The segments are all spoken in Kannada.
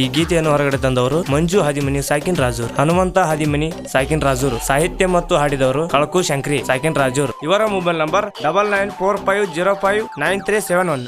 ಈ ಗೀತೆಯನ್ನು ಹೊರಗಡೆ ತಂದವರು ಮಂಜು ಹಾದಿಮನಿ, ಸಾಕಿನ್ ರಾಜೂರ್. ಹನುಮಂತ ಹಾದಿಮನಿ, ಸಾಕಿನ್ ರಾಜೂರ್. ಸಾಹಿತ್ಯ ಮತ್ತು ಹಾಡಿದವರು ಕಳಕು ಶಂಕ್ರಿ, ಸಾಕಿನ್ ರಾಜೂರ್. ಇವರ mobile number double nine four five zero five nine three seven one.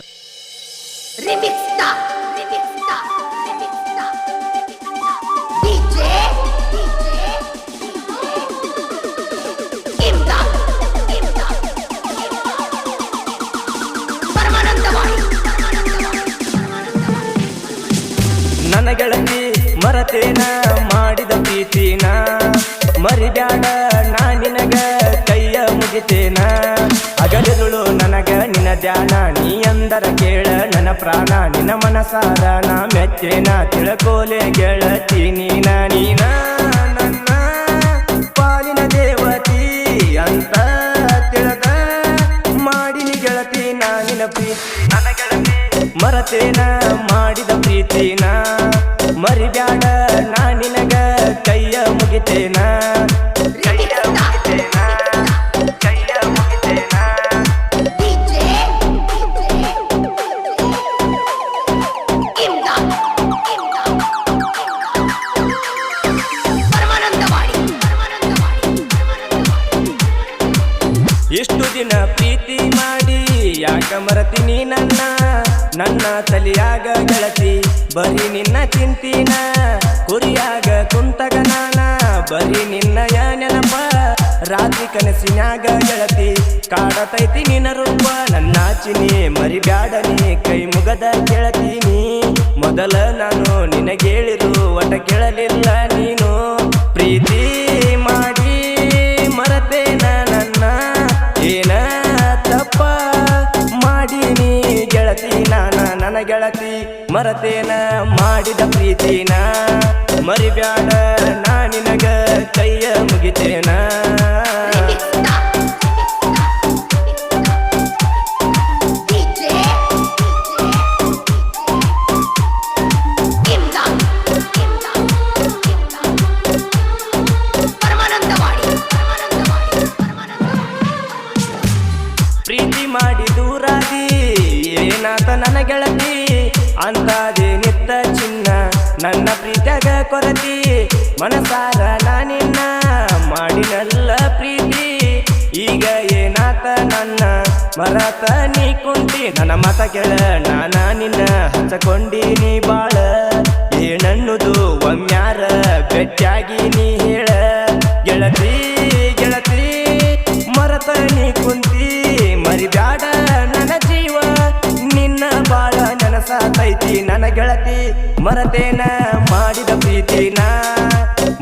ಗೆಳತಿ ಮರತೇನ ಮಾಡಿದ ಪ್ರೀತಿನ? ಮರಿಬ್ಯಾಡ, ನಾ ನಿನಗ ಕೈಯ ಮುಗಿತೇನ? ಅಗಲಿರುಳು ನನಗ ನಿನ ಧ್ಯಾನ, ನೀ ಅಂದರ ಕೇಳ ನನ್ನ ಪ್ರಾಣ, ನಿನ್ನ ಮನಸಾದ ನಾ ಮೆಚ್ಚೇನ? ತಿಳಕೋಲೆ ಗೆಳತಿ ನೀನ ನೀನ ನನ್ನ ಪಾಲಿನ ದೇವತಿ ಅಂತ ತಿಳದ ಮಾಡಿನಿ ಗೆಳತಿ ನಾ ನಿನ ಪ್ರೀತಿ ಮರತೇನ ಮರಿಬ್ಯಾಡ ನಾ ನಿನಗ ಕೈಯ ಮುಗಿತೇನ? ಕೈಯ ಕೈಯ ಎಷ್ಟು ದಿನ ಪ್ರೀತಿ ಮಾಡಿ ಯಾಕ ನೀ ನನ್ನ ನನ್ನ ತಲಿಯಾಗ ಗೆಳತಿ, ಬರೀ ನಿನ್ನ ಚಿಂತಿನ, ಕುರಿಯಾಗ ಕುಂತಗ ನಾನ, ಬರೀ ನಿನ್ನಯ ನೆನಪ ರಾತ್ರಿ ಕನಸಿನಾಗ ಗೆಳತಿ, ಕಾಡತೈತಿ ನಿನ್ನ ರೂಪ, ನನ್ನ ಚಿನಿ ಮರಿಬ್ಯಾಡನಿ ಕೈ ಮುಗದ ಕೇಳತೀನಿ ಮೊದಲ ನಾನು ನಿನಗೇಳಿರು ಒಟ ಕೇಳಲಿಲ್ಲ ನೀನು, ಪ್ರೀತಿ ಮಾಡಿ ಗೆಳತಿ, ಮರತೇನ ಮಾಡಿದ ಪ್ರೀತಿನ? ಮರಿಬ್ಯಾಡ, ನಾ ನಿನಗ ಕೈಯ ಮುಗಿತೇನ? ಪ್ರೀತಿ ಮಾಡಿ ದೂರಾದಿ ಏನಾತ ನನ್ನ ಗೆಳತಿ? ಅಂತಾದೆ ನಿತ್ತ ಚಿನ್ನ. ನನ್ನ ಪ್ರೀತಿಯಾಗ ಕೊರತಿ, ಮನಸಾರ ನಾನಿನ್ನ ಮಾಡಿನಲ್ಲ ಪ್ರೀತಿ, ಈಗ ಏನಾತ ನನ್ನ? ಮರತ ನೀ ಕುಂತಿ, ನನ್ನ ಮತ ಕೇಳ, ನಾನ ನಿನ್ನ ಹಚ್ಚಕೊಂಡೀನಿ ಬಾಳ. ಏನನ್ನುದು ಒಮ್ಮ್ಯಾರ ಬೆಟ್ಟಾಗಿ ನೀ ಹೇಳ. ಗೆಳತಿ ಗೆಳತಿ, ಮರತ ನೀ ಕುಂತಿ. ನೆನಸಾತೈತಿ ನನ್ನ ಗೆಳತಿ ಮರತೇನ ಮಾಡಿದ ಪ್ರೀತಿನ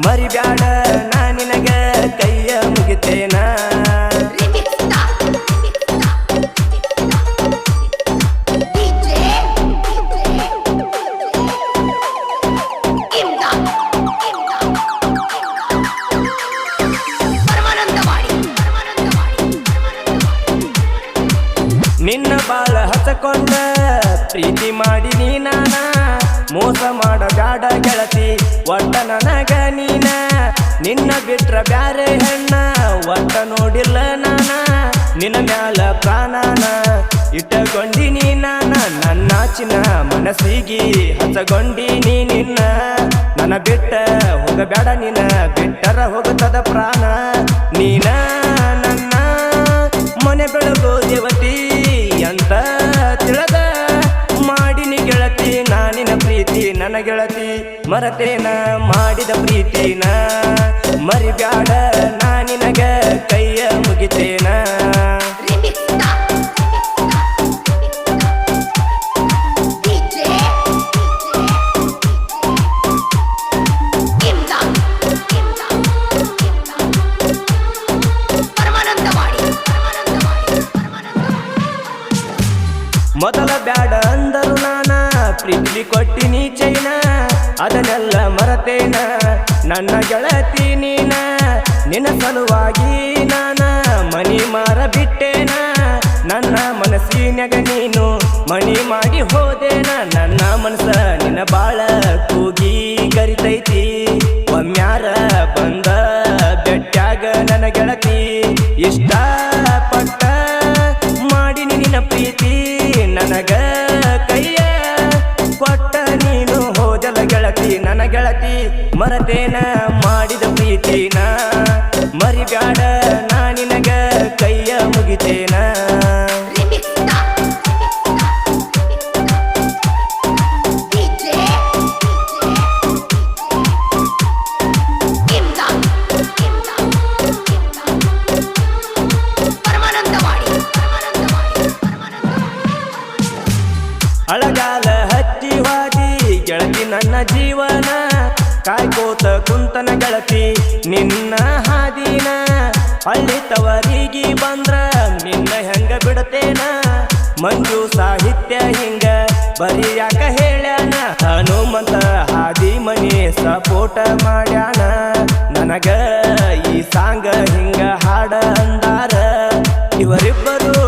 ಮರಿಬ್ಯಾಡ, ನಾ ನಿನಗ ಕೈಯ ಮುಗಿತೇನ. ನಿನ್ನ ಬಾಳ ಹಚ್ಚಕೊಂಡ ಪ್ರೀತಿ ಬ್ಯಾಡ ಗೆಳತಿ, ಒಟ್ಟ ನನಗ ನೀನ. ನಿನ್ನ ಬಿಟ್ರ ಬ್ಯಾರೆ ಹೆಣ್ಣ, ಒಟ್ಟ ನೋಡಿಲ್ಲ ನಾನ. ನಿನ್ನ ಮ್ಯಾಲ ಪ್ರಾಣನ ಇಟ್ಟಗೊಂಡಿನಿ ನಾನ. ನನ್ನ ಚಿನ್ನ ಮನಸ್ಸಿಗೆ ಹಸಗೊಂಡಿನಿ ನಿನ್ನ. ನನ್ನ ಬಿಟ್ಟ ಹೋಗಬೇಡ ನಿನ್ನ ಬಿಟ್ಟರ ಹೋಗುತ್ತದ ಪ್ರಾಣ. ನೀನ ನನ್ನ ಮನೆ ಬೆಳಗೋ ದೇವತಿ ಅಂತ ಗೆಳತಿ, ಮರತೇನ ಮಾಡಿದ ಪ್ರೀತಿನ? ಮರಿಬ್ಯಾಡ ನಾನಿನಗ ಕೈಯ ಮುಗಿತೇನ? ಮೊದಲ ಬ್ಯಾಡ ಅಂದರು ನಾನ ಪ್ರೀತಿ ಕೊಟ್ಟಿನಿ ಚೈನ. ಅದನ್ನೆಲ್ಲ ಮರತೇನ? ನನ್ನ ಗೆಳತಿ ನೀನ, ನಿನ್ನ ಸಲುವಾಗಿ ನಾನ ಮನಿ ಮಾರ ಬಿಟ್ಟೇನ ನನ್ನ ಮನಸ್ಸಿನಾಗ ನೀನು ಮಣಿ ಮಾಡಿ ಹೋದೇನ? ನನ್ನ ಮನಸ್ಸ ನಿನ್ನ ಬಾಳ ಕೂಗಿ ನನ್ನ ಗೆಳತಿ ಮರತೇನ ಮಾಡಿದ ಪ್ರೀತಿನ? ಮರಿಬ್ಯಾಡ ನಾ ನಿನಗ ಕೈಯ ಮುಗಿತೇನ? Remix ಗೆಳತಿ ನನ್ನ ಜೀವನ, ಕಾಯ್ಕೋತ ಕುಂತನ ಗೆಳತಿ, ನಿನ್ನ ಹಾದಿನ. ಹಳ್ಳಿ ತವರಿಗೆ ಬಂದ್ರ ನಿನ್ನ ಹೆಂಗ ಬಿಡತೇನ? ಮಂಜು ಸಾಹಿತ್ಯ ಹಿಂಗ ಬರಿಯಾಕ ಹೇಳ್ಯಾನ. ಹನುಮಂತ ಹಾದಿ ಮನೆ ಸಪೋಟ ಮಾಡ್ಯಾನ. ನನಗ ಈ ಸಾಂಗ ಹಿಂಗ ಹಾಡ ಅಂದಾರ. ಇವರಿಬ್ಬರು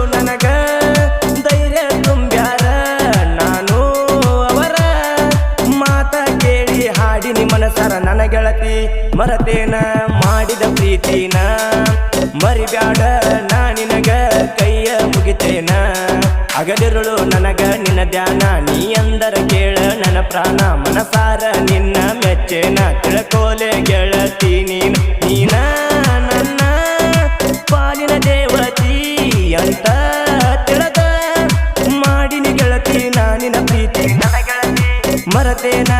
ಮನಸರ ನನ್ನ ಗೆಳತಿ ಮರತೇನ ಮಾಡಿದ ಪ್ರೀತಿನ ಮರಿಬ್ಯಾಡ, ನಾ ನಿನಗ ಕೈಯ ಮುಗಿತೇನ. ಅಗದಿರುಳು ನನಗ ನಿನ್ನ ಧ್ಯಾನ, ನೀ ಅಂದರ ಕೇಳ ನನ್ನ ಪ್ರಾಣ. ಮನಸಾರ ನಿನ್ನ ಮೆಚ್ಚೇನ, ತಿಳಕೋಲೆ ಗೆಳತಿ ನೀನ. ನೀನ ನನ್ನ ಪಾಲಿನ ದೇವತಿ ಅಂತ ತಿಳದ ಮಾಡಿನ ಗೆಳತಿ ನಾನಿನ ಪ್ರೀತಿ. ನನ್ನ ಗೆಳತಿ ಮರತೇನ